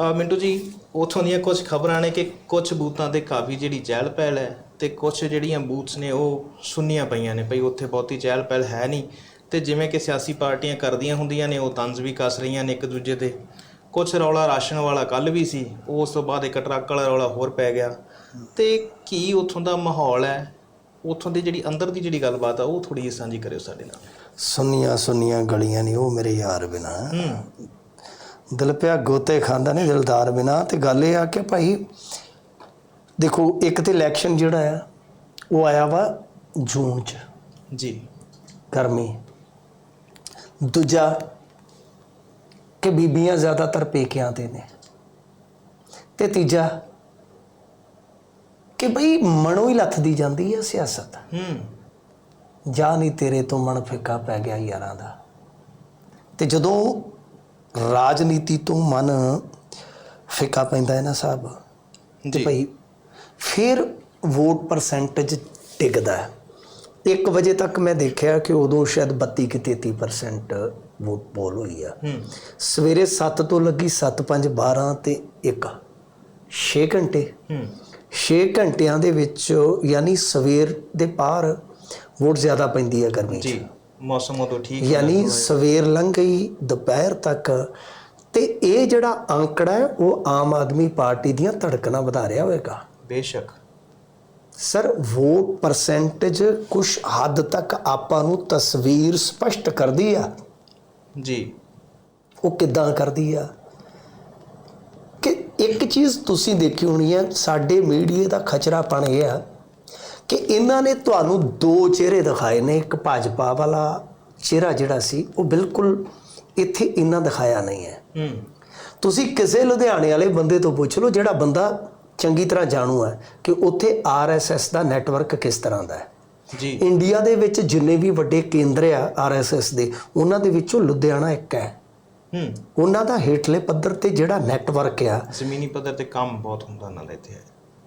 ਮਿੰਟੂ ਜੀ ਉਥੋਂ ਦੀਆਂ ਕੁਝ ਖਬਰਾਂ ਨੇ ਕਿ ਕੁਝ ਬੂਥਾਂ ਤੇ ਕਾਫੀ ਜਿਹੜੀ ਚਹਿਲ ਪਹਿਲ ਹੈ ਤੇ ਕੁਝ ਜਿਹੜੀਆਂ ਬੂਥਸ ਨੇ ਉਹ ਸੁੰਨੀਆਂ ਪਈਆਂ ਨੇ ਭਈ ਉੱਥੇ ਬਹੁਤੀ ਚਹਿਲ ਪਹਿਲ ਹੈ ਨਹੀਂ। ਤੇ ਜਿਵੇਂ ਕਿ ਸਿਆਸੀ ਪਾਰਟੀਆਂ ਕਰਦੀਆਂ ਹੁੰਦੀਆਂ ਨੇ ਉਹ ਤੰਜ਼ ਵੀ ਕੱਸ ਰਹੀਆਂ ਨੇ ਇੱਕ ਦੂਜੇ ਤੇ। ਕੁਝ ਰੌਲਾ ਰਾਸ਼ਨ ਵਾਲਾ ਕੱਲ ਵੀ ਸੀ ਉਸ ਤੋਂ ਬਾਅਦ ਇੱਕ ਟਰੱਕ ਵਾਲਾ ਰੌਲਾ ਹੋਰ ਪੈ ਗਿਆ। ਤੇ ਕੀ ਉਥੋਂ ਦਾ ਮਾਹੌਲ ਹੈ? ਉਥੋਂ ਦੀ ਜਿਹੜੀ ਅੰਦਰ ਦੀ ਜਿਹੜੀ ਗੱਲਬਾਤ ਆ ਉਹ ਥੋੜੀ ਜਿਹੀ ਸਾਂਝੀ ਕਰਿਓ ਸਾਡੇ ਨਾਲ। ਸੁੰਨੀਆਂ ਸੁੰਨੀਆਂ ਗਲੀਆਂ ਨਹੀਂ ਉਹ ਮੇਰੇ ਯਾਰ ਬਿਨਾ। ਦਿਲ ਪਿਆ ਗੋਤੇ ਖਾਂਦਾ ਨਹੀਂ ਦਿਲਦਾਰ ਬਿਨਾ। ਤੇ ਗੱਲ ਇਹ ਆ ਕਿ ਭਾਈ ਦੇਖੋ ਇੱਕ ਤੇ ਇਲੈਕਸ਼ਨ ਜਿਹੜਾ ਆ ਉਹ ਆਇਆ ਵਾ ਜੂਨ ਚ। ਜੀ। ਗਰਮੀ। ਦੂਜਾ ਕਿ ਬੀਬੀਆਂ ਜ਼ਿਆਦਾਤਰ ਪੇਕਿਆਂ ਤੇ ਨੇ। ਤੇ ਤੀਜਾ ਕਿ ਬਈ ਮਨੋਂ ਹੀ ਲੱਥਦੀ ਜਾਂਦੀ ਹੈ ਸਿਆਸਤ। ਹੂੰ। ਜਾ ਨਹੀਂ ਤੇਰੇ ਤੋਂ ਮਨ ਫਿੱਕਾ ਪੈ ਗਿਆ ਯਾਰਾਂ ਦਾ। ਤੇ ਜਦੋਂ ਰਾਜਨੀਤੀ ਤੋਂ ਮਨ ਫਿੱਕਾ ਪੈਂਦਾ ਹੈ ਨਾ ਸਾਹਿਬ। ਜੀ। ਭਈ ਫਿਰ ਵੋਟ ਪਰਸੈਂਟੇਜ ਡਿੱਗਦਾ ਹੈ। 1 ਵਜੇ ਤੱਕ ਮੈਂ ਦੇਖਿਆ ਕਿ ਉਦੋਂ ਸ਼ਾਇਦ 32 ਕਿ 33% ਵੋਟ ਪੋਲ ਹੋਈ ਆ। ਹੂੰ। ਸਵੇਰੇ 7 ਤੋਂ ਲੱਗੀ 7 5 12 ਤੇ 1 6 ਘੰਟੇ। ਹੂੰ। 6 ਘੰਟਿਆਂ ਦੇ ਵਿੱਚ ਯਾਨੀ ਸਵੇਰ ਦੇ ਪਾਰ ਵੋਟ ਜ਼ਿਆਦਾ ਪੈਂਦੀ ਹੈ ਗਰਮੀ 'ਚ। ਜੀ। ਮੌਸਮ ਉਦੋਂ ਠੀਕ ਯਾਨੀ ਸਵੇਰ ਲੰਘ ਗਈ ਦੁਪਹਿਰ ਤੱਕ। ਤੇ ਇਹ ਜਿਹੜਾ ਅੰਕੜਾ ਹੈ ਉਹ ਆਮ ਆਦਮੀ ਪਾਰਟੀ ਦੀਆਂ ਧੜਕਣਾਂ ਵਧਾ ਰਿਹਾ ਹੋਵੇਗਾ। ਬੇਸ਼ੱਕ। ਸਰ ਵੋਟ ਪਰਸੈਂਟੇਜ ਕੁਝ ਹੱਦ ਤੱਕ ਆਪਾਂ ਨੂੰ ਤਸਵੀਰ ਸਪਸ਼ਟ ਕਰਦੀ ਆ? ਜੀ। ਉਹ ਕਿੱਦਾਂ ਕਰਦੀ ਆ? ਕਿ ਇੱਕ ਚੀਜ਼ ਤੁਸੀਂ ਦੇਖੀ ਹੋਣੀ ਆ ਸਾਡੇ ਮੀਡੀਆ ਦਾ ਖਚਰਾਪਣ ਇਹ ਆ ਕਿ ਇਹਨਾਂ ਨੇ ਤੁਹਾਨੂੰ ਦੋ ਚਿਹਰੇ ਦਿਖਾਏ ਨੇ ਇੱਕ ਭਾਜਪਾ ਵਾਲਾ ਚਿਹਰਾ ਜਿਹੜਾ ਸੀ ਉਹ ਬਿਲਕੁਲ ਇੱਥੇ ਇੰਨਾ ਦਿਖਾਇਆ ਨਹੀਂ ਹੈ। ਹੂੰ। ਤੁਸੀਂ ਕਿਸੇ ਲੁਧਿਆਣੇ ਵਾਲੇ ਬੰਦੇ ਤੋਂ ਪੁੱਛ ਲਓ ਜਿਹੜਾ ਬੰਦਾ ਚੰਗੀ ਤਰ੍ਹਾਂ ਜਾਣੂ ਹੈ ਕਿ ਉੱਥੇ ਆਰਐਸਐਸ ਦਾ ਨੈਟਵਰਕ ਕਿਸ ਤਰ੍ਹਾਂ ਦਾ ਹੈ। ਜੀ। ਇੰਡੀਆ ਦੇ ਵਿੱਚ ਜਿੰਨੇ ਵੀ ਵੱਡੇ ਕੇਂਦਰ ਆ ਆਰਐਸਐਸ ਦੇ ਉਹਨਾਂ ਦੇ ਵਿੱਚੋਂ ਲੁਧਿਆਣਾ ਇੱਕ ਹੈ। ਹੂੰ। ਉਹਨਾਂ ਦਾ ਹੇਠਲੇ ਪੱਧਰ ਤੇ ਜਿਹੜਾ ਨੈਟਵਰਕ ਆ ਜ਼ਮੀਨੀ ਪੱਧਰ ਤੇ ਕੰਮ ਬਹੁਤ ਹੁੰਦਾ ਦਾ ਇੱਥੇ।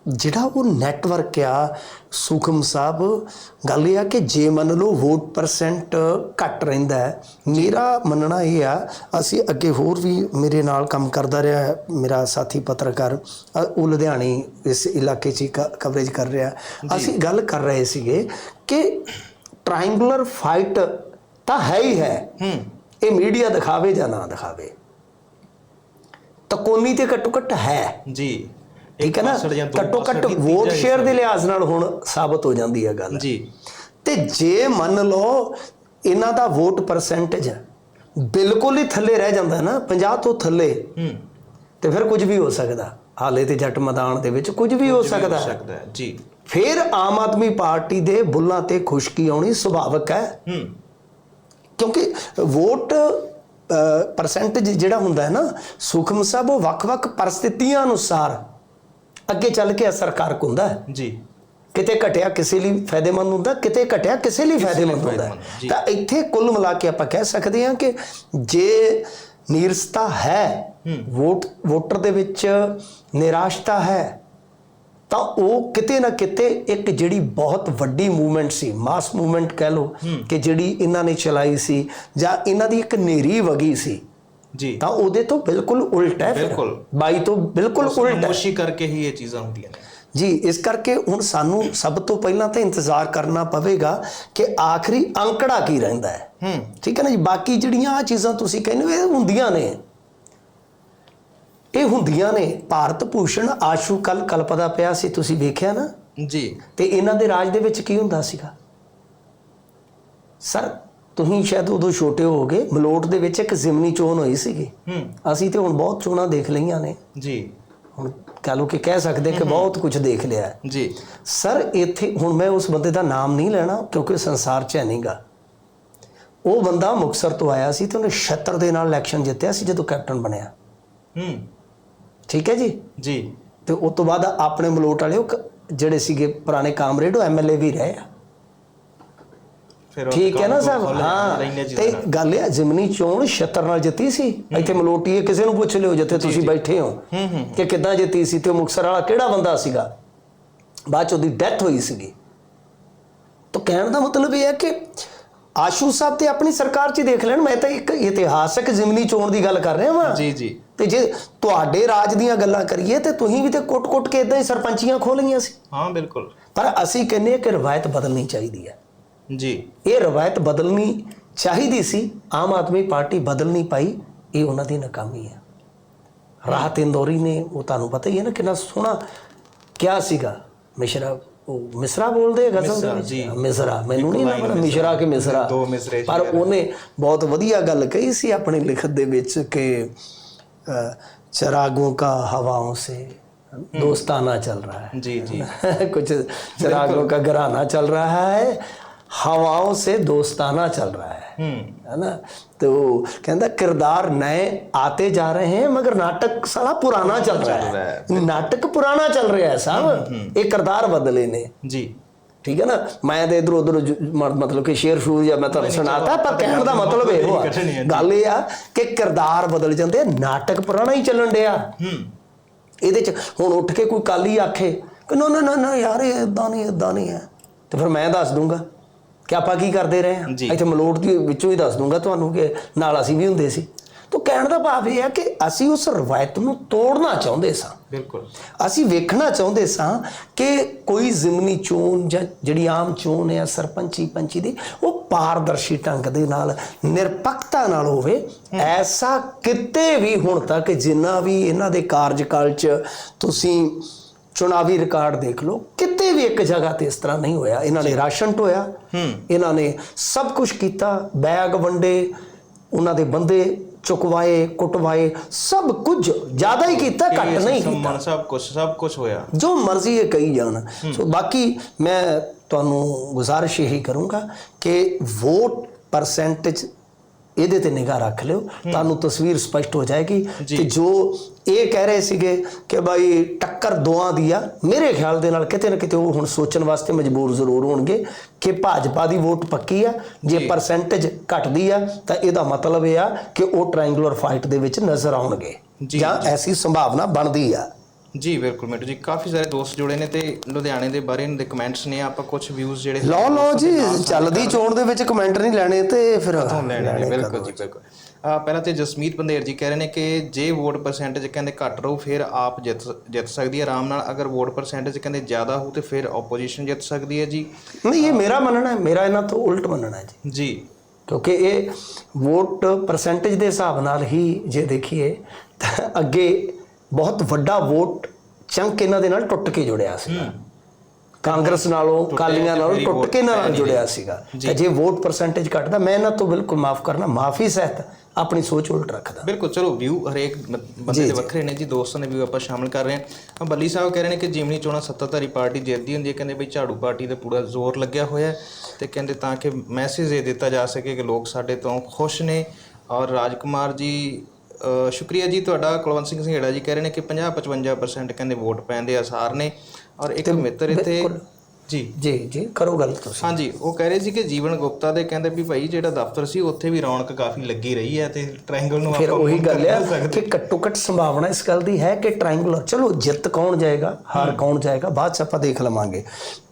ਜਿਹੜਾ ਉਹ ਨੈਟਵਰਕ ਆ ਸੁਖਮ ਸਾਹਿਬ ਗੱਲ ਇਹ ਆ ਕਿ ਜੇ ਮੰਨ ਲਓ ਵੋਟ ਪਰਸੈਂਟ ਘੱਟ ਰਹਿੰਦਾ ਹੈ ਮੇਰਾ ਮੰਨਣਾ ਇਹ ਆ ਅਸੀਂ ਅੱਗੇ ਹੋਰ ਵੀ ਮੇਰੇ ਨਾਲ ਕੰਮ ਕਰਦਾ ਰਿਹਾ ਮੇਰਾ ਸਾਥੀ ਪੱਤਰਕਾਰ ਉਹ ਲੁਧਿਆਣੇ ਇਸ ਇਲਾਕੇ 'ਚ ਕਵਰੇਜ ਕਰ ਰਿਹਾ ਅਸੀਂ ਗੱਲ ਕਰ ਰਹੇ ਸੀਗੇ ਕਿ ਟ੍ਰਾਇੰਗੂਲਰ ਫਾਈਟ ਤਾਂ ਹੈ ਹੀ ਹੈ। ਹੂੰ। ਇਹ ਮੀਡੀਆ ਦਿਖਾਵੇ ਜਾਂ ਨਾ ਦਿਖਾਵੇ? ਤਕੋਨੀ ਤੇ ਘੱਟੋ ਘੱਟ ਹੈ। ਜੀ। ਠੀਕ ਹੈ ਨਾ? ਘੱਟੋ ਘੱਟ ਵੋਟ ਸ਼ੇਅਰ ਦੇ ਲਿਹਾਜ਼ ਨਾਲ ਹੁਣ ਸਾਬਤ ਹੋ ਜਾਂਦੀ ਹੈ ਗੱਲ। ਜੀ। ਤੇ ਜੇ ਮੰਨ ਲਓ ਇਹਨਾਂ ਦਾ ਵੋਟ ਪਰਸੈਂਟੇਜ ਬਿਲਕੁਲ ਹੀ ਥੱਲੇ ਰਹਿ ਜਾਂਦਾ ਹੈ ਨਾ 50 ਤੋਂ ਥੱਲੇ ਹੂੰ। ਤੇ ਫਿਰ ਕੁਝ ਵੀ ਹੋ ਸਕਦਾ। ਹਾਲੇ ਤੇ ਜੱਟ ਮੈਦਾਨ ਦੇ ਵਿੱਚ ਕੁਝ ਵੀ ਹੋ ਸਕਦਾ ਹੈ। ਸਕਦਾ। ਹੈ ਜੀ। ਫਿਰ ਆਮ ਆਦਮੀ ਪਾਰਟੀ ਦੇ ਬੁੱਲਾਂ ਤੇ ਖੁਸ਼ਕੀ ਆਉਣੀ ਸੁਭਾਵਿਕ ਹੈ। ਹੂੰ। ਕਿਉਂਕਿ ਵੋਟ ਪਰਸੈਂਟੇਜ ਜਿਹੜਾ ਹੁੰਦਾ ਹੈ ਨਾ ਸੁਖਮ ਸਾਹਿਬ ਉਹ ਵੱਖ-ਵੱਖ ਪਰਿਸਥਿਤੀਆਂ ਅਨੁਸਾਰ ਅੱਗੇ ਚੱਲ ਕੇ ਅਸਰਕਾਰਕ ਹੁੰਦਾ ਹੈ। ਜੀ। ਕਿਤੇ ਘਟਿਆ ਕਿਸੇ ਲਈ ਫਾਇਦੇਮੰਦ ਹੁੰਦਾ ਕਿਤੇ ਘਟਿਆ ਕਿਸੇ ਲਈ ਫਾਇਦੇਮੰਦ ਹੁੰਦਾ। ਤਾਂ ਇੱਥੇ ਕੁੱਲ ਮਿਲਾ ਕੇ ਆਪਾਂ ਕਹਿ ਸਕਦੇ ਹਾਂ ਕਿ ਜੇ ਨੀਰਸਤਾ ਹੈ ਵੋਟ ਵੋਟਰ ਦੇ ਵਿੱਚ ਨਿਰਾਸ਼ਤਾ ਹੈ ਤਾਂ ਉਹ ਕਿਤੇ ਨਾ ਕਿਤੇ ਇੱਕ ਜਿਹੜੀ ਬਹੁਤ ਵੱਡੀ ਮੂਵਮੈਂਟ ਸੀ ਮਾਸ ਮੂਵਮੈਂਟ ਕਹਿ ਲਓ ਕਿ ਜਿਹੜੀ ਇਹਨਾਂ ਨੇ ਚਲਾਈ ਸੀ ਜਾਂ ਇਹਨਾਂ ਦੀ ਇੱਕ ਨੇਰੀ ਵਗੀ ਸੀ ਜੀ। ਤਾਂ ਉਹਦੇ ਤੋਂ ਬਿਲਕੁਲ ਉਲਟ ਹੈ। ਬਿਲਕੁਲ। ਬਾਈ ਤੋਂ ਬਿਲਕੁਲ ਉਲਟ ਹੈ। ਖਾਮੋਸ਼ੀ ਕਰਕੇ ਹੀ ਇਹ ਚੀਜ਼ਾਂ ਹੁੰਦੀਆਂ ਨੇ। ਜੀ ਇਸ ਕਰਕੇ ਹੁਣ ਸਾਨੂੰ ਸਭ ਤੋਂ ਪਹਿਲਾਂ ਤਾਂ ਇੰਤਜ਼ਾਰ ਕਰਨਾ ਪਵੇਗਾ ਕਿ ਆਖਰੀ ਅੰਕੜਾ ਕੀ ਰਹਿੰਦਾ ਹੈ। ਹੂੰ। ਠੀਕ ਹੈ ਨਾ ਜੀ? ਬਾਕੀ ਜਿਹੜੀਆਂ ਆ ਚੀਜ਼ਾਂ ਤੁਸੀਂ ਕਹਿੰਦੇ ਹੋ ਇਹ ਹੁੰਦੀਆਂ ਨੇ। ਇਹ ਹੁੰਦੀਆਂ ਨੇ। ਭਾਰਤ ਭੂਸ਼ਣ ਆਸ਼ੂ ਕੱਲ ਕਲਪਦਾ ਪਿਆ ਸੀ ਤੁਸੀਂ ਵੇਖਿਆ ਨਾ? ਜੀ। ਤੇ ਇਹਨਾਂ ਦੇ ਰਾਜ ਦੇ ਵਿੱਚ ਕੀ ਹੁੰਦਾ ਸੀਗਾ? ਸਰ ਤੁਸੀਂ ਸ਼ਾਇਦ ਉਦੋਂ ਛੋਟੇ ਹੋਗੇ ਮਲੋਟ ਦੇ ਵਿੱਚ ਇੱਕ ਜ਼ਿਮਨੀ ਚੋਣ ਹੋਈ ਸੀਗੀ। ਹੂੰ। ਅਸੀਂ ਤੇ ਹੁਣ ਬਹੁਤ ਚੋਣਾਂ ਦੇਖ ਲਈਆਂ ਨੇ। ਜੀ। ਹੁਣ ਕਹ ਲਓ ਕਿ ਕਹਿ ਸਕਦੇ ਕਿ ਬਹੁਤ ਕੁਝ ਦੇਖ ਲਿਆ ਹੈ। ਜੀ। ਸਰ ਇੱਥੇ ਹੁਣ ਮੈਂ ਉਸ ਬੰਦੇ ਦਾ ਨਾਮ ਨਹੀਂ ਲੈਣਾ ਕਿਉਂਕਿ ਸੰਸਾਰ 'ਚ ਹੈ ਨਹੀਂਗਾ ਉਹ ਬੰਦਾ ਮੁਕਸਰ ਤੋਂ ਆਇਆ ਸੀ ਤੇ ਉਹਨੇ 76 ਦੇ ਨਾਲ ਇਲੈਕਸ਼ਨ ਜਿੱਤਿਆ ਸੀ ਜਦੋਂ ਕੈਪਟਨ ਬਣਿਆ। ਹੂੰ। ਠੀਕ ਹੈ ਜੀ? ਜੀ। ਤੇ ਉਸ ਤੋਂ ਬਾਅਦ ਆਪਣੇ ਮਲੋਟ ਵਾਲੇ ਜਿਹੜੇ ਸੀਗੇ ਪੁਰਾਣੇ ਕਾਮਰੇਡ ਉਹ ਐਮਐਲਏ ਵੀ ਰਹੇ ਆ। ਠੀਕ ਹੈ ਨਾ ਸਾਹਿਬ ਹਾਂ। ਤੇ ਗੱਲ ਇਹ ਜ਼ਿਮਨੀ ਚੋਣ 76 ਨਾਲ ਜਿੱਤੀ ਸੀ? ਇੱਥੇ ਮਲੋਟੀਏ ਕਿਸੇ ਨੂੰ ਪੁੱਛ ਲਿਓ ਜਿੱਥੇ ਤੁਸੀਂ ਬੈਠੇ ਹੋ। ਕਿ ਕਿੱਦਾਂ ਜਿੱਤੀ ਸੀ ਤੇ ਮੁਕਸਰ ਵਾਲਾ ਕਿਹੜਾ ਬੰਦਾ ਸੀਗਾ? ਬਾਅਦ ਚ ਉਹਦੀ ਡੈਥ ਹੋਈ ਸੀਗੀ। ਤਾਂ ਕਹਿਣ ਦਾ ਮਤਲਬ ਇਹ ਹੈ ਕਿ ਆਸ਼ੂ ਸਾਹਿਬ ਤੇ ਆਪਣੀ ਸਰਕਾਰ 'ਚ ਹੀ ਦੇਖ ਲੈਣ ਮੈਂ ਤਾਂ ਇੱਕ ਇਤਿਹਾਸਕ ਜ਼ਿਮਨੀ ਚੋਣ ਦੀ ਗੱਲ ਕਰ ਰਿਹਾ ਵਾਂ। ਜੀ ਜੀ। ਤੇ ਜੇ ਤੁਹਾਡੇ ਰਾਜ ਦੀਆਂ ਗੱਲਾਂ ਕਰੀਏ ਤੇ ਤੁਸੀਂ ਵੀ ਤੇ ਕੁੱਟ-ਕੁੱਟ ਕੇ ਇਦਾਂ ਹੀ ਸਰਪੰਚੀਆਂ ਖੋਲੀਆਂ ਸੀ। ਹਾਂ ਬਿਲਕੁਲ। ਪਰ ਅਸੀਂ ਕਹਿੰਦੇ ਕਿ ਰਵਾਇਤ ਬਦਲਣੀ ਚਾਹੀਦੀ ਹੈ। ਜੀ ਇਹ ਰਵਾਇਤ ਬਦਲਣੀ ਚਾਹੀਦੀ ਸੀ ਆਮ ਆਦਮੀ ਪਾਰਟੀ ਬਦਲ ਨਹੀਂ ਪਾਈ ਇਹ ਉਹਨਾਂ ਦੀ ਨਾਕਾਮੀ ਹੈ ਰਾਹਤ ਇੰਦੌਰੀ ਨੇ ਉਹ ਤੁਹਾਨੂੰ ਪਤਾ ਹੀ ਹੈ ਨਾ ਕਿੰਨਾ ਸੋਹਣਾ ਕਿਹਾ ਸੀਗਾ ਮਿਸ਼ਰਾ ਉਹ ਮਿਸਰਾ ਬੋਲਦੇ ਆ ਗਜ਼ਲ ਦੇ ਮਿਸਰਾ, ਵਿੱਚ ਜੀ। ਮਿਸਰਾ ਮੈਨੂੰ ਨਹੀਂ ਪਤਾ ਮਿਸ਼ਰਾ ਕਿ ਮਿਸਰਾ ਦੋ ਮਿਸਰੇ ਸੀ ਪਰ ਉਹਨੇ ਬਹੁਤ ਵਧੀਆ ਗੱਲ ਕਹੀ ਸੀ ਆਪਣੀ ਲਿਖਤ ਦੇ ਵਿੱਚ ਕਿ ਅ, ਚਰਾਗੋं का हवाओं से दोस्ताना चल रहा है ਜੀ ਜੀ कुछ चिरागों का घराना चल रहा है हवाओं से दोस्ताना चल रहा है ਹੂੰ है ना तो कहता किरदार नए आते जा रहे हैं मगर नाटक साला पुराना चल रहा रहा है नाटक पुराना चल रहा है साहब ये किरदार बदले ने ਜੀ ਠੀਕ ਹੈ ਨਾ ਮੈਂ ਤੇ ਇਧਰ ਉਧਰ ਮਤਲਬ ਕਿ ਸ਼ੇਰ ਸ਼ੂਰ ਜਾਂ ਮੈਂ ਤੁਹਾਨੂੰ ਸੁਣਾਤਾ ਪਰ ਕਹਿਣ ਦਾ ਮਤਲਬ ਇਹ ਕੱਢਣੀ ਹੋਆ ਹੈ, ਗੱਲ ਇਹ ਆ ਕਿ ਕਿਰਦਾਰ ਬਦਲ ਜਾਂਦੇ ਆ, ਨਾਟਕ ਪੁਰਾਣਾ ਹੀ ਚੱਲਣ ਡਿਆ ਹੂੰ ਇਹਦੇ ਚ ਹੁਣ ਉੱਠ ਕੇ ਕੋਈ ਕਾਲੀ ਆਖੇ ਕਿ ਨਾ ਨਾ ਨਾ ਨਾ ਯਾਰ ਇਹ ਇਦਾਂ ਨਹੀਂ ਇਦਾਂ ਨਹੀਂ ਹੈ ਤੇ ਫਿਰ ਮੈਂ ਦੱਸ ਦੂੰਗਾ ਕਿ ਆਪਾਂ ਕੀ ਕਰਦੇ ਰਹੇ। ਹਾਂ? ਇੱਥੇ ਮਲੋਟ ਦੀ ਵਿੱਚੋਂ ਹੀ ਦੱਸ ਦੂੰਗਾ ਤੁਹਾਨੂੰ ਕਿ ਨਾਲ ਅਸੀਂ ਵੀ ਹੁੰਦੇ ਸੀ। ਤਾਂ ਕਹਿਣ ਦਾ ਭਾਵ ਇਹ ਹੈ ਕਿ ਅਸੀਂ ਉਸ ਰਵਾਇਤ ਨੂੰ ਤੋੜਨਾ ਚਾਹੁੰਦੇ ਸਾਂ। ਬਿਲਕੁਲ। ਅਸੀਂ ਵੇਖਣਾ ਚਾਹੁੰਦੇ ਸਾਂ ਕਿ ਕੋਈ ਜ਼ਿਮਨੀ ਚੋਣ ਜਾਂ ਜਿਹੜੀ ਆਮ ਚੋਣ ਹੈ ਸਰਪੰਚੀ ਪੰਚੀ ਦੀ ਉਹ ਪਾਰਦਰਸ਼ੀ ਢੰਗ ਦੇ ਨਾਲ ਨਿਰਪੱਖਤਾ ਨਾਲ ਹੋਵੇ। ਐਸਾ ਕਿਤੇ ਵੀ ਹੁਣ ਤੱਕ ਜਿੰਨਾ ਵੀ ਇਹਨਾਂ ਦੇ ਕਾਰਜਕਾਲ 'ਚ ਤੁਸੀਂ ਚੁਣਾਵੀ ਰਿਕਾਰਡ ਦੇਖ ਲਓ। ਕਿਤੇ ਵੀ ਇੱਕ ਜਗ੍ਹਾ ਤੇ ਇਸ ਤਰ੍ਹਾਂ ਨਹੀਂ ਹੋਇਆ। ਇਹਨਾਂ ਨੇ ਰਾਸ਼ਨ ਢੋਇਆ ਇਹਨਾਂ ਨੇ ਸਭ ਕੁਝ ਕੀਤਾ। ਬੈਗ ਵੰਡੇ ਉਹਨਾਂ ਦੇ ਬੰਦੇ ਚੁਕਵਾਏ ਕੁਟਵਾਏ ਸਭ ਕੁਝ ਜ਼ਿਆਦਾ ਹੀ ਕੀਤਾ ਘੱਟ ਨਹੀਂ ਕੀਤਾ। ਸਭ ਕੁਝ ਸਭ ਕੁਝ ਹੋਇਆ। ਜੋ ਮਰਜ਼ੀ ਇਹ ਕਹੀ ਜਾਣ। ਸੋ ਬਾਕੀ ਮੈਂ ਤੁਹਾਨੂੰ ਗੁਜ਼ਾਰਿਸ਼ ਇਹੀ ਕਰੂੰਗਾ ਕਿ ਵੋਟ ਪਰਸੈਂਟੇਜ ਇਹਦੇ ਤੇ ਨਿਗਾਹ ਰੱਖ ਲਿਓ। ਤੁਹਾਨੂੰ ਤਸਵੀਰ ਸਪਸ਼ਟ ਹੋ ਜਾਏਗੀ ਕਿ ਜੋ ਇਹ ਕਹਿ ਰਹੇ ਸੀਗੇ ਕਿ ਭਾਈ ਟੱਕਰ ਦੋਆਂ ਦੀ ਆ ਮੇਰੇ ਖਿਆਲ ਦੇ ਨਾਲ ਕਿਤੇ ਨਾ ਕਿਤੇ ਉਹ ਹੁਣ ਸੋਚਣ ਵਾਸਤੇ ਮਜਬੂਰ ਜ਼ਰੂਰ ਹੋਣਗੇ ਕਿ ਭਾਜਪਾ ਦੀ ਵੋਟ ਪੱਕੀ ਆ। ਜੇ ਪਰਸੈਂਟੇਜ ਘਟਦੀ ਆ ਤਾਂ ਇਹਦਾ ਮਤਲਬ ਇਹ ਆ ਕਿ ਉਹ ਟ੍ਰਾਇੰਗੂਲਰ ਫਾਈਟ ਦੇ ਵਿੱਚ ਨਜ਼ਰ ਆਉਣਗੇ ਜੀ, ਜਾਂ ਐਸੀ ਸੰਭਾਵਨਾ ਬਣਦੀ ਆ। ਜੀ ਬਿਲਕੁਲ ਮਿੱਟੂ ਜੀ ਕਾਫੀ ਸਾਰੇ ਦੋਸਤ ਜੁੜੇ ਨੇ ਤੇ ਲੁਧਿਆਣੇ ਦੇ ਬਾਰੇ ਦੇ ਕਮੈਂਟਸ ਨੇ ਆਪਾਂ ਕੁਝ ਵਿਊਜ਼ ਜਿਹੜੇ ਲਓ ਲਓ ਜੀ ਚੱਲਦੀ ਚੋਣ ਦੇ ਵਿੱਚ ਕਮੈਂਟ ਨਹੀਂ ਲੈਣੇ ਤੇ ਫਿਰ ਲੈਣੇ ਨੇ? ਬਿਲਕੁਲ ਜੀ ਬਿਲਕੁਲ। ਪਹਿਲਾਂ ਤੇ ਜਸਮੀਤ ਬੰਦੇਰ ਜੀ ਕਹਿ ਰਹੇ ਨੇ ਕਿ ਜੇ ਵੋਟ ਪਰਸੈਂਟੇਜ ਕਹਿੰਦੇ ਘੱਟ ਰਹੂ ਫਿਰ ਆਪ ਜਿੱਤ ਜਿੱਤ ਸਕਦੀ ਹੈ। ਆਰਾਮ ਨਾਲ ਅਗਰ ਵੋਟ ਪਰਸੈਂਟੇਜ ਕਹਿੰਦੇ ਜ਼ਿਆਦਾ ਹੋਊ ਤੇ ਫਿਰ ਆਪੋਜੀਸ਼ਨ ਜਿੱਤ ਸਕਦੀ ਹੈ ਜੀ। ਨਹੀਂ ਇਹ ਮੇਰਾ ਮੰਨਣਾ ਹੈ ਮੇਰਾ ਇਹਨਾਂ ਤੋਂ ਉਲਟ ਮੰਨਣਾ ਹੈ ਜੀ। ਜੀ। ਕਿਉਂਕਿ ਇਹ ਵੋਟ ਪਰਸੈਂਟੇਜ ਦੇ ਹਿਸਾਬ ਨਾਲ ਹੀ ਜੇ ਦੇਖੀਏ ਤਾਂ ਅੱਗੇ ਬਹੁਤ ਵੱਡਾ ਵੋਟ ਚੰਕ ਇਹਨਾਂ ਦੇ ਨਾਲ ਟੁੱਟ ਕੇ ਜੁੜਿਆ ਸੀ ਕਾਂਗਰਸ ਨਾਲੋਂ ਕਾਲੀਆਂ ਨਾਲੋਂ ਟੁੱਟ ਕੇ ਇਹਨਾਂ ਨਾਲ ਜੁੜਿਆ ਸੀਗਾ। ਤੇ ਜੇ ਵੋਟ ਪਰਸੈਂਟੇਜ ਘਟਦਾ ਮੈਂ ਇਹਨਾਂ ਤੋਂ ਬਿਲਕੁਲ ਮਾਫ ਕਰਨਾ ਮਾਫੀ ਸਹਿਤ ਆਪਣੀ ਸੋਚ ਉਲਟ ਰੱਖਦਾ। ਬਿਲਕੁਲ ਚਲੋ ਵਿਊ ਹਰੇਕ ਬੰਦੇ ਦੇ ਵੱਖਰੇ ਨੇ ਜੀ ਦੋਸਤਾਂ ਦੇ ਵਿਊ ਆਪਾਂ ਸ਼ਾਮਿਲ ਕਰ ਰਹੇ ਹਾਂ। ਬੱਲੀ ਸਾਹਿਬ ਕਹਿ ਰਹੇ ਨੇ ਕਿ ਜਿਮਨੀ ਚੋਣਾਂ ਸੱਤਾਧਾਰੀ ਪਾਰਟੀ ਜਿੱਤਦੀ ਹੁੰਦੀ ਹੈ ਕਹਿੰਦੇ ਬਈ ਝਾੜੂ ਪਾਰਟੀ ਤੇ ਪੂਰਾ ਜ਼ੋਰ ਲੱਗਿਆ ਹੋਇਆ ਤੇ ਕਹਿੰਦੇ ਤਾਂ ਕਿ ਮੈਸੇਜ ਇਹ ਦਿੱਤਾ ਜਾ ਸਕੇ ਕਿ ਲੋਕ ਸਾਡੇ ਤੋਂ ਖੁਸ਼ ਨੇ ਔਰ ਰਾਜਕੁਮਾਰ ਜੀ ਸ਼ੁਕਰੀਆ ਜੀ ਤੁਹਾਡਾ ਕੁਲਵੰਤ ਸਿੰਘ ਸੰਘੇੜਾ ਜੀ ਕਹਿ ਰਹੇ ਨੇ ਕਿ 50 55% ਕਹਿੰਦੇ ਵੋਟ ਪੈਣ ਦੇ ਆਸਾਰ ਨੇ ਔਰ ਇੱਕ ਮਿੱਤਰ ਇੱਥੇ ਜੀ। ਜੀ ਜੀ ਕਰੋ ਗੱਲ ਤੁਸੀਂ। ਹਾਂਜੀ ਉਹ ਕਹਿ ਰਹੇ ਸੀ ਕਿ ਜੀਵਨ ਗੁਪਤਾ ਦੇ ਕਹਿੰਦੇ ਵੀ ਭਾਈ ਜਿਹੜਾ ਦਫ਼ਤਰ ਸੀ ਉੱਥੇ ਵੀ ਰੌਣਕ ਕਾਫੀ ਲੱਗੀ ਰਹੀ ਹੈ ਤੇ ਟ੍ਰਾਇੰਗਲ ਨੂੰ ਫਿਰ ਆਪਾਂ ਉਹੀ move ਗੱਲ ਹੈ ਸਕਦੇ। ਕਿ ਘੱਟੋ ਘੱਟ ਸੰਭਾਵਨਾ ਇਸ ਗੱਲ ਦੀ ਹੈ ਕਿ ਟ੍ਰਾਇੰਗੂਲਰ ਚਲੋ ਜਿੱਤ ਕੌਣ ਜਾਏਗਾ ਹਾਰ ਕੌਣ ਜਾਏਗਾ ਬਾਅਦ ਚ ਆਪਾਂ ਦੇਖ ਲਵਾਂਗੇ।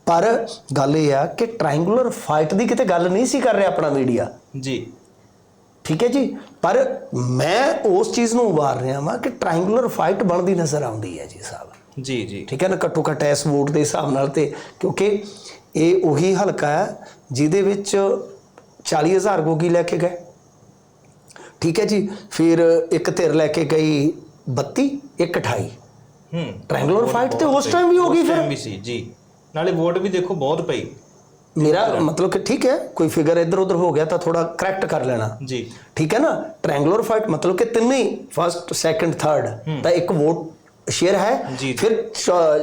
ਪਰ ਗੱਲ ਇਹ ਆ ਕਿ ਟ੍ਰਾਇੰਗੂਲਰ ਫਾਈਟ ਦੀ ਕਿਤੇ ਗੱਲ ਨਹੀਂ ਸੀ ਕਰ ਰਿਹਾ ਆਪਣਾ ਮੀਡੀਆ ਜੀ। ਠੀਕ ਹੈ ਜੀ? ਪਰ ਮੈਂ ਉਸ ਚੀਜ਼ ਨੂੰ ਉਭਾਰ ਰਿਹਾ ਵਾਂ ਕਿ ਟ੍ਰਾਇੰਗੂਲਰ ਫਾਈਟ ਬਣਦੀ ਨਜ਼ਰ ਆਉਂਦੀ ਹੈ ਜੀ ਸਾਹਿਬ। ਜੀ ਜੀ। ਠੀਕ ਹੈ ਨਾ? ਘੱਟੋ ਘੱਟ ਇਸ ਵੋਟ ਦੇ ਹਿਸਾਬ ਨਾਲ ਤੇ ਕਿਉਂਕਿ ਇਹ ਉਹੀ ਹਲਕਾ ਹੈ ਜਿਹਦੇ ਵਿੱਚ 40000 ਗੋਗੀ ਲੈ ਕੇ ਗਏ। ਠੀਕ ਹੈ ਜੀ? ਫਿਰ ਇੱਕ ਧਿਰ ਲੈ ਕੇ ਗਈ 32 ਇੱਕ 28 ਹੂੰ। ਟ੍ਰਾਇੰਗੂਲਰ ਫਾਈਟ ਤੇ ਉਸ ਟਾਈਮ ਵੀ ਹੋ ਗਈ ਫਿਰ। ਟਾਈਮ ਵੀ ਸੀ ਜੀ। ਨਾਲੇ ਵੋਟ ਵੀ ਦੇਖੋ ਬਹੁਤ ਪਈ। ਮੇਰਾ ਮਤਲਬ ਕਿ ਠੀਕ ਹੈ ਕੋਈ ਫਿਗਰ ਇੱਧਰ ਉੱਧਰ ਹੋ ਗਿਆ ਤਾਂ ਥੋੜਾ ਕਰੈਕਟ ਕਰ ਲੈਣਾ। ਜੀ। ਠੀਕ ਹੈ ਨਾ? ਟ੍ਰਾਇੰਗੂਲਰ ਫਾਈਟ ਮਤਲਬ ਕਿ ਤਿੰਨੇ ਹੀ ਫਰਸਟ ਸੈਕੰਡ ਥਰਡ ਤਾਂ ਇੱਕ ਵੋਟ ਸ਼ੇਅਰ ਹੈ। ਫਿਰ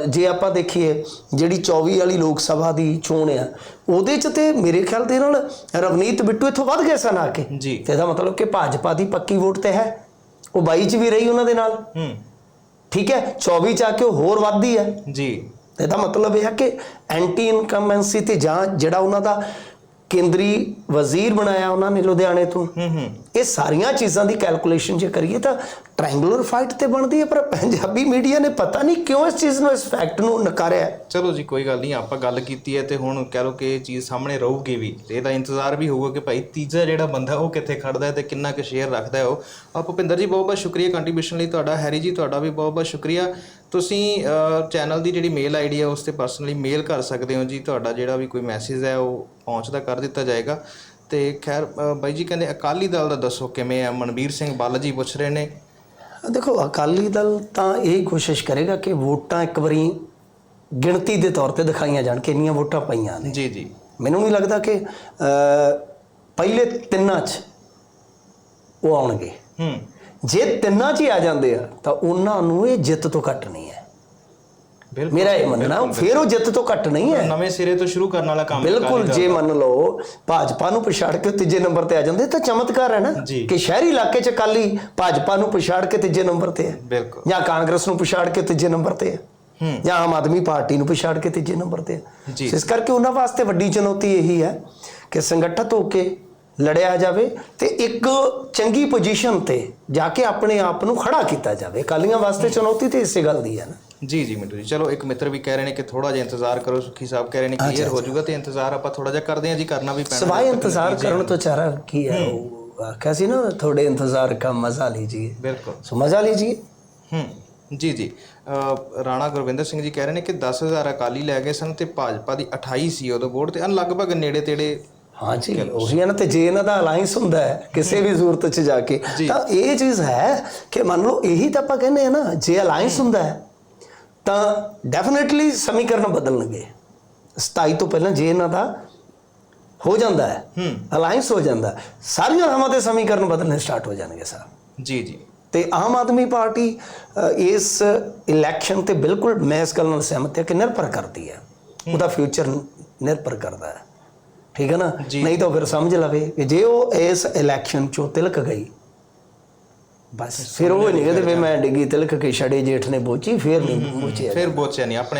ਜੇ ਆਪਾਂ ਦੇਖੀਏ ਜਿਹੜੀ 24 ਵਾਲੀ ਲੋਕ ਸਭਾ ਦੀ ਚੋਣ ਆ ਉਹਦੇ ਚ ਤੇ ਮੇਰੇ ਖਿਆਲ ਦੇ ਨਾਲ ਰਵਨੀਤ ਬਿੱਟੂ ਇੱਥੋਂ ਵੱਧ ਗਏ ਸਨ ਆ ਕੇ। ਜੀ। ਤੇ ਇਹਦਾ ਮਤਲਬ ਕਿ ਭਾਜਪਾ ਦੀ ਪੱਕੀ ਵੋਟ ਤੇ ਹੈ। ਉਹ 22 ਚ ਵੀ ਰਹੀ ਉਹਨਾਂ ਦੇ ਨਾਲ। ਹੂੰ। ਠੀਕ ਹੈ? 24 ਚ ਆ ਕੇ ਹੋਰ ਵੱਧਦੀ ਹੈ। ਜੀ। ਇਹਦਾ ਮਤਲਬ ਇਹ ਹੈ ਕਿ ਐਂਟੀ ਇਨਕਮਬੈਂਸੀ ਤੇ ਜਾਂ ਜਿਹੜਾ ਉਹਨਾਂ ਦਾ ਕੇਂਦਰੀ ਵਜ਼ੀਰ ਬਣਾਇਆ ਉਹਨਾਂ ਨੇ ਲੁਧਿਆਣੇ ਤੋਂ। ਹੂੰ ਹੂੰ। ਇਹ ਸਾਰੀਆਂ ਚੀਜ਼ਾਂ ਦੀ ਕੈਲਕੂਲੇਸ਼ਨ ਜੇ ਕਰੀਏ ਤਾਂ ਟ੍ਰਾਇੰਗੂਲਰ ਫਾਈਟ ਤੇ ਬਣਦੀ ਹੈ, ਪਰ ਪੰਜਾਬੀ ਮੀਡੀਆ ਨੇ ਪਤਾ ਨਹੀਂ ਕਿਉਂ ਇਸ ਚੀਜ਼ ਨੂੰ, ਇਸ ਫੈਕਟ ਨੂੰ ਨਕਾਰਿਆ ਚਲੋ ਜੀ, ਕੋਈ ਗੱਲ ਨਹੀਂ, ਆਪਾਂ ਗੱਲ ਕੀਤੀ ਹੈ ਤੇ ਹੁਣ ਕਹਿ ਲਓ ਕਿ ਇਹ ਚੀਜ਼ ਸਾਹਮਣੇ ਰਹੂਗੀ ਵੀ ਤੇ ਇਹਦਾ ਇੰਤਜ਼ਾਰ ਵੀ ਹੋਊਗਾ ਕਿ ਭਾਈ ਤੀਜਾ ਜਿਹੜਾ ਬੰਦਾ ਉਹ ਕਿੱਥੇ ਖੜਦਾ ਹੈ ਤੇ ਕਿੰਨਾ ਕੁ ਸ਼ੇਅਰ ਰੱਖਦਾ ਹੈ ਉਹ। ਆ ਭੁਪਿੰਦਰ ਜੀ, ਬਹੁਤ ਬਹੁਤ ਸ਼ੁਕਰੀਆ ਕੰਟਰੀਬਿਊਸ਼ਨ ਲਈ ਤੁਹਾਡਾ, ਹੈਰੀ ਜੀ, ਤੁਹਾਡਾ ਵੀ ਬਹੁਤ ਬਹੁਤ ਸ਼ੁਕਰੀਆ। ਤੁਸੀਂ ਚੈਨਲ ਦੀ ਜਿਹੜੀ ਮੇਲ ਆਈਡੀ ਹੈ, ਉਸ ਤੇ ਪਰਸਨਲੀ ਮੇਲ ਕਰ ਸਕਦੇ ਹੋ ਜੀ, ਤੁਹਾਡਾ ਜਿਹੜਾ ਵੀ ਕੋਈ ਮੈਸੇਜ ਹੈ ਉਹ ਪਹੁੰਚਦਾ ਕਰ ਦਿੱਤਾ ਜਾਏਗਾ। ਤੇ ਖੈਰ ਬਾਈ ਜੀ ਕਹਿੰਦੇ ਅਕਾਲੀ ਦਲ ਦਾ ਦੱਸੋ ਕਿਵੇਂ ਹੈ ਮਨਵੀਰ ਸਿੰਘ ਬੱਲ ਜੀ ਪੁੱਛ ਰਹੇ ਨੇ। ਦੇਖੋ ਅਕਾਲੀ ਦਲ ਤਾਂ ਇਹ ਕੋਸ਼ਿਸ਼ ਕਰੇਗਾ ਕਿ ਵੋਟਾਂ ਇੱਕ ਵਾਰੀ ਗਿਣਤੀ ਦੇ ਤੌਰ ਤੇ ਦਿਖਾਈਆਂ ਜਾਣ ਕਿ ਇੰਨੀਆਂ ਵੋਟਾਂ ਪਈਆਂ ਨੇ। ਜੀ ਜੀ। ਮੈਨੂੰ ਨਹੀਂ ਲੱਗਦਾ ਕਿ ਪਹਿਲੇ ਤਿੰਨਾਂ 'ਚ ਉਹ ਆਉਣਗੇ। ਹੂੰ। ਜੇ ਤਿੰਨਾਂ 'ਚ ਹੀ ਆ ਜਾਂਦੇ ਆ ਤਾਂ ਉਹਨਾਂ ਨੂੰ ਇਹ ਜਿੱਤ ਤੋਂ ਘੱਟ ਨਹੀਂ ਹੈ। ਮੇਰਾ ਇਹ ਮੰਨਣਾ ਫਿਰ ਉਹ ਜਿੱਤ ਤੋਂ ਘੱਟ ਨਹੀਂ ਹੈ। ਨਵੇਂ ਸਿਰੇ ਤੋਂ ਸ਼ੁਰੂ ਕਰਨ ਵਾਲਾ ਕੰਮ ਬਿਲਕੁਲ ਜੇ ਮੰਨ ਲਓ ਭਾਜਪਾ ਨੂੰ ਪਛਾੜ ਕੇ ਤੀਜੇ ਨੰਬਰ ਤੇ ਆ ਜਾਂਦੇ ਤਾਂ ਚਮਤਕਾਰ ਹੈ ਨਾ। ਕਿ ਸ਼ਹਿਰੀ ਇਲਾਕੇ 'ਚ ਅਕਾਲੀ ਭਾਜਪਾ ਨੂੰ ਪਛਾੜ ਕੇ ਤੀਜੇ ਨੰਬਰ ਤੇ ਹੈ। ਬਿਲਕੁਲ। ਜਾਂ ਕਾਂਗਰਸ ਨੂੰ ਪਛਾੜ ਕੇ ਤੀਜੇ ਨੰਬਰ ਤੇ ਹੈ। ਜਾਂ ਆਮ ਆਦਮੀ ਪਾਰਟੀ ਨੂੰ ਪਛਾੜ ਕੇ ਤੀਜੇ ਨੰਬਰ ਤੇ ਹੈ। ਇਸ ਕਰਕੇ ਉਹਨਾਂ ਵਾਸਤੇ ਵੱਡੀ ਚੁਣੌਤੀ ਇਹੀ ਹੈ ਕਿ ਸੰਗਠਿਤ ਹੋ ਕੇ ਲੜਿਆ ਜਾਵੇ ਤੇ ਇੱਕ ਚੰਗੀ ਪੋਜੀਸ਼ਨ ਤੇ ਜਾ ਕੇ ਆਪਣੇ ਆਪ ਨੂੰ ਖੜਾ ਕੀਤਾ ਜਾਵੇ। ਅਕਾਲੀਆਂ ਵਾਸਤੇ ਚੁਣੌਤੀ ਤੇ ਇਸੇ ਗੱਲ ਦੀ ਹੈ ਨਾ। ਜੀ ਜੀ ਮਿੰਟੂ ਜੀ। ਚਲੋ ਇੱਕ ਮਿੱਤਰ ਵੀ ਕਹਿ ਰਹੇ ਨੇ ਕਿ ਥੋੜਾ ਜਿਹਾ ਇੰਤਜ਼ਾਰ ਕਰੋ ਸੁਖੀ ਸਾਹਿਬ ਕਹਿ ਰਹੇ ਨੇ ਕਲੀਅਰ ਹੋ ਜਾਊਗਾ ਤੇ ਇੰਤਜ਼ਾਰ ਆਪਾਂ ਥੋੜਾ ਜਿਹਾ ਕਰਦੇ ਹਾਂ ਜੀ ਕਰਨਾ ਵੀ ਪੈਣਾ। ਸਵਾਏ ਇੰਤਜ਼ਾਰ ਕਰਨ ਤੋਂ ਚਾਰਾ ਕੀ ਹੈ? कैसी ना थोड़े इंतज़ार का मज़ा लीजिए बिल्कुल सो मज़ा लीजिए ਜੀ ਜੀ। ਰਾਣਾ ਗੁਰਵਿੰਦਰ ਸਿੰਘ ਜੀ ਕਹਿ ਰਹੇ ਨੇ ਕਿ 10000 ਅਕਾਲੀ ਲੈ ਗਏ ਸਨ ਤੇ ਭਾਜਪਾ ਦੀ 28 ਸੀ ਉਦੋਂ ਬੋਰਡ ਤੇ ਲਗਭਗ ਨੇੜੇ ਤੇੜੇ ਹਾਂ ਜੀ ਉਹੀ ਹੈ ਨਾ ਤੇ ਜੇ ਇਹਨਾਂ ਦਾ ਅਲਾਈਅੰਸ ਹੁੰਦਾ ਹੈ ਕਿਸੇ ਵੀ ਜ਼ਰੂਰਤ 'ਚ ਜਾ ਕੇ ਤਾਂ ਇਹ ਚੀਜ਼ ਹੈ ਕਿ ਮੰਨ ਲਓ ਇਹੀ ਤਾਂ ਆਪਾਂ ਕਹਿੰਦੇ ਆ ਨਾ ਜੇ ਅਲਾਈਅੰਸ ਹੁੰਦਾ ਹੈ ਤਾਂ ਡੈਫੀਨਿਟਲੀ ਸਮੀਕਰਨ ਬਦਲਣਗੇ। 27 ਤੋਂ ਪਹਿਲਾਂ ਜੇ ਇਹਨਾਂ ਦਾ ਹੋ ਜਾਂਦਾ ਹੈ ਅਲਾਈਅੰਸ ਹੋ ਜਾਂਦਾ ਸਾਰੀਆਂ ਥਾਵਾਂ ਤੇ ਸਮੀਕਰਨ ਬਦਲਣੇ ਸਟਾਰਟ ਹੋ ਜਾਣਗੇ ਸਰ। ਜੀ ਜੀ। ਤੇ ਆਮ ਆਦਮੀ ਪਾਰਟੀ ਇਸ ਇਲੈਕਸ਼ਨ ਤੇ ਬਿਲਕੁਲ ਮੈਂ ਇਸ ਗੱਲ ਨਾਲ ਸਹਿਮਤ ਹਾਂ ਕਿ ਨਿਰਭਰ ਕਰਦੀ ਹੈ। ਉਹਦਾ ਫਿਊਚਰ ਨਿਰਭਰ ਕਰਦਾ ਹੈ। ਠੀਕ ਹੈ ਨਾ? ਨਹੀਂ ਤਾਂ ਫਿਰ ਸਮਝ ਲਵੇ ਕਿ ਜੇ ਉਹ ਇਸ ਇਲੈਕਸ਼ਨ ਚੋਂ ਤਿਲਕ ਗਈ ਬਸ। ਫਿਰ ਉਹ ਨਹੀਂ ਕਹਿੰਦੇ ਵੀ ਮੈਂ ਡਿੱਗੀ ਤਿਲਕ ਕੇ ਛੜੇ ਜੇਠ ਨੇ ਬੋਚੀ ਫਿਰ ਨਹੀਂ ਬੋਚਿਆ ਫਿਰ ਬੋਚਿਆ ਨਹੀਂ, ਆਪਣੇ